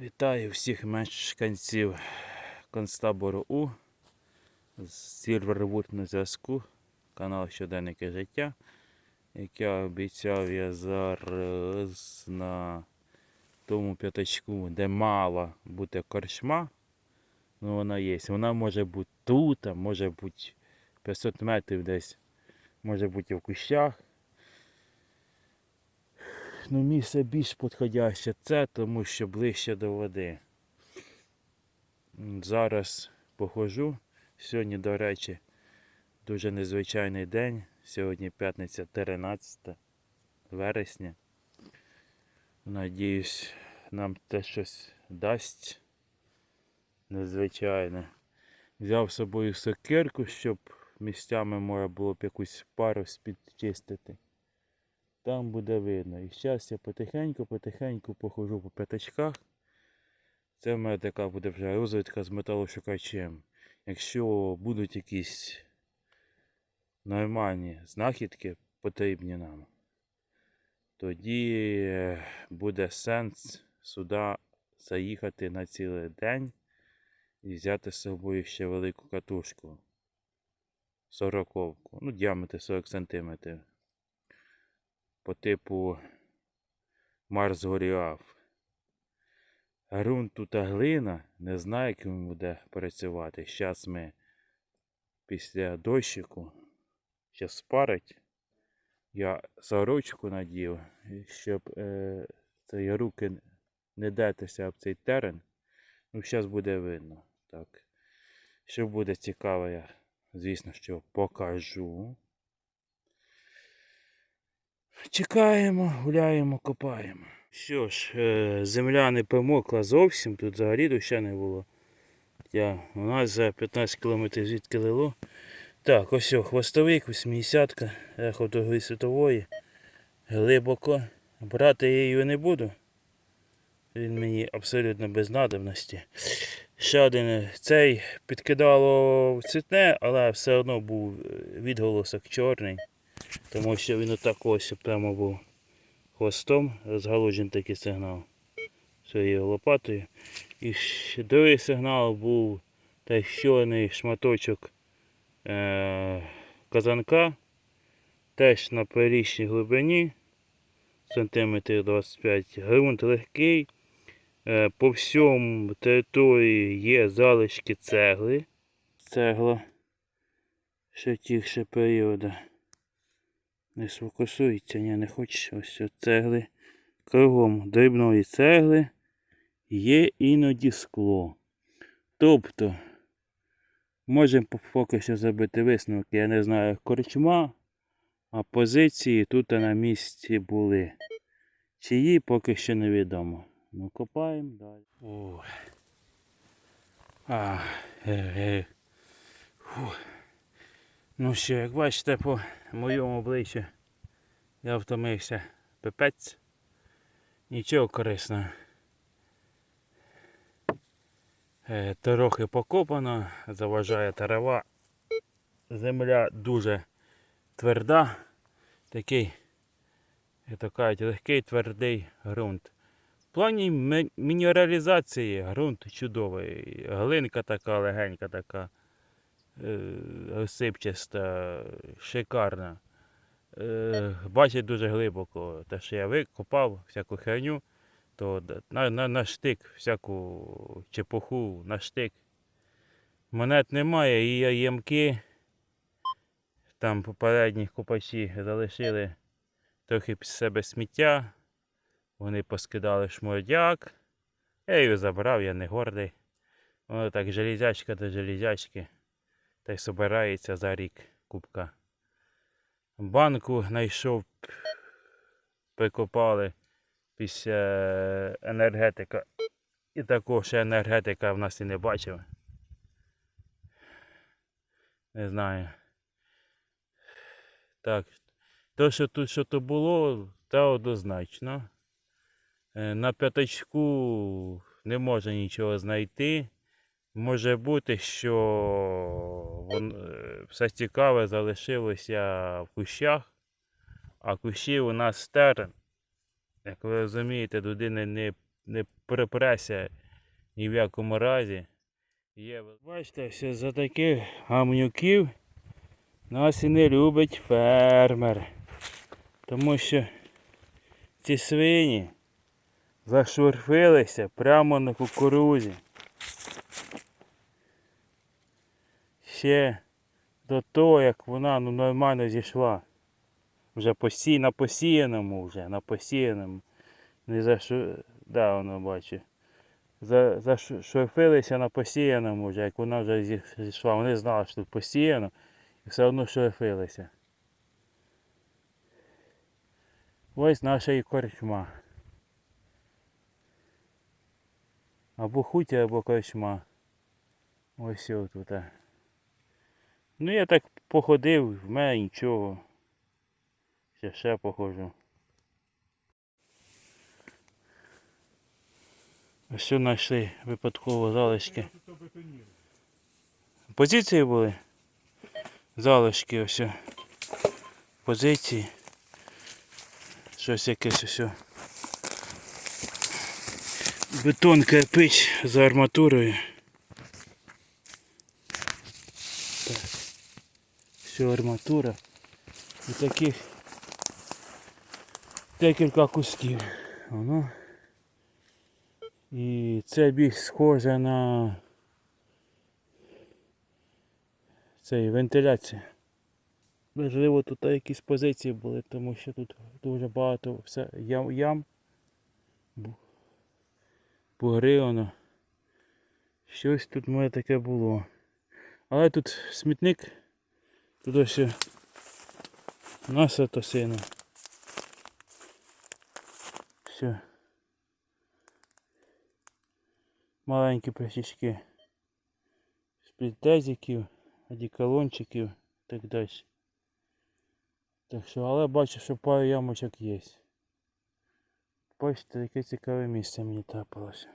Вітаю всіх мешканців концтабору У з Сільвервуд на зв'язку, канал Щоденники життя. Як я обіцяв, я зараз на тому п'ятачку, де мала бути корчма. Ну вона є. Вона може бути тут, а може бути 500 метрів десь, може бути в кущах. Ну, місце більш підходяще це, тому що ближче до води. Зараз походжу. Сьогодні, до речі, дуже незвичайний день. Сьогодні п'ятниця 13 вересня. Надіюсь, нам те щось дасть незвичайне. Взяв з собою сокирку, щоб місцями можна було б якусь пару підчистити. Там буде видно. І зараз я потихеньку-потихеньку похожу по п'ятачках. Це в мене така буде вже розвідка з металошукачем. Якщо будуть якісь нормальні знахідки потрібні нам, тоді е, буде сенс сюди заїхати на цілий день і взяти з собою ще велику катушку. Сороковку. Ну, діаметр 40 сантиметрів по типу Марс Горіаф. Грунт тут глина, не знаю, як він буде працювати. Зараз ми після дощику ще спарить. Я сорочку надів, щоб е, ці руки не датися об цей терен. Ну, зараз буде видно. Так. Що буде цікаво, я, звісно, що покажу. Чекаємо, гуляємо, копаємо. Що ж, е, земля не помокла зовсім, тут взагалі доща не було. Я, у нас за 15 км звідки лило. Так, ось о, хвостовик, 80-ка, ехо гри світової. Глибоко. Брати я її не буду. Він мені абсолютно без надобності. Ще один е, цей підкидало цвітне, але все одно був е, відголосок чорний. Тому що він отак ось прямо був хвостом, розгалужений такий сигнал своєю лопатою. І другий сигнал був той чорний шматочок е- казанка, теж на перічній глибині, сантиметрів 25. Грунт легкий. Е, по всьому території є залишки цегли. Цегла ще тих ще періоду. Не сфокусується, ні, не хочеш ось цегли. Кругом дрібної цегли є іноді скло. Тобто, можемо поки що зробити висновок, я не знаю, корчма, а позиції тут на місці були. Чиї поки що невідомо. Ну, копаємо далі. О. А, е, е. Фу. Ну що, як бачите, по моєму обличчю я втомився пипець. Нічого корисного. Е, Трохи покопано, заважає трава. Земля дуже тверда, такий, як то кажуть, легкий твердий ґрунт. В плані мінералізації ґрунт чудовий. Глинка така легенька така розсипчаста, шикарна. Е, Бачить дуже глибоко. Те, що я викопав всяку херню, то на, на, на штик, всяку чепуху на штик. Монет немає, і ямки. Там попередні копачі залишили трохи під себе сміття. Вони поскидали шмурдяк. Я її забрав, я не гордий. Воно так железячка до железячки та й собирається за рік кубка. Банку знайшов, прикопали після енергетика. І також енергетика в нас і не бачив. Не знаю. Так. То, що тут що то було, це однозначно. Е, На п'ятачку не можна нічого знайти. Може бути, що вон, е, все цікаве залишилося в кущах, а кущі у нас терен. Як ви розумієте, туди не, не, припреся ні в якому разі. Є. Бачите, все за таких гамнюків нас і не любить фермер. Тому що ці свині зашурфилися прямо на кукурузі. Ще до того, як вона ну, нормально зійшла. Вже посі... на посіяному вже, на посіяному. Не за що. Да, воно бачу. За, зашурфилися на посіяному вже, як вона вже зійшла. Вони знали, що тут посіяно, і все одно шурфилися. Ось наша і корчма. Або хутір, або корчма. Ось тут. Ну я так походив, в мене нічого. Ще ще походжу. Ось знайшли випадково залишки. Позиції були? Залишки ось. Позиції. Щось якесь ось. Бетон кирпич за арматурою. Так. Все арматура. І таких декілька кусків. Воно. І це більш схоже на цей вентиляція. Можливо, тут якісь позиції були, тому що тут дуже багато все ям, ям бу- Щось тут моє таке було. Але тут смітник, тут ось наса то сина. Все. Маленькі пляшечки з-під дезиків, одіколончиків і так далі. Так що, але бачу, що пару ямочок є. Бачите, яке цікаве місце мені трапилося.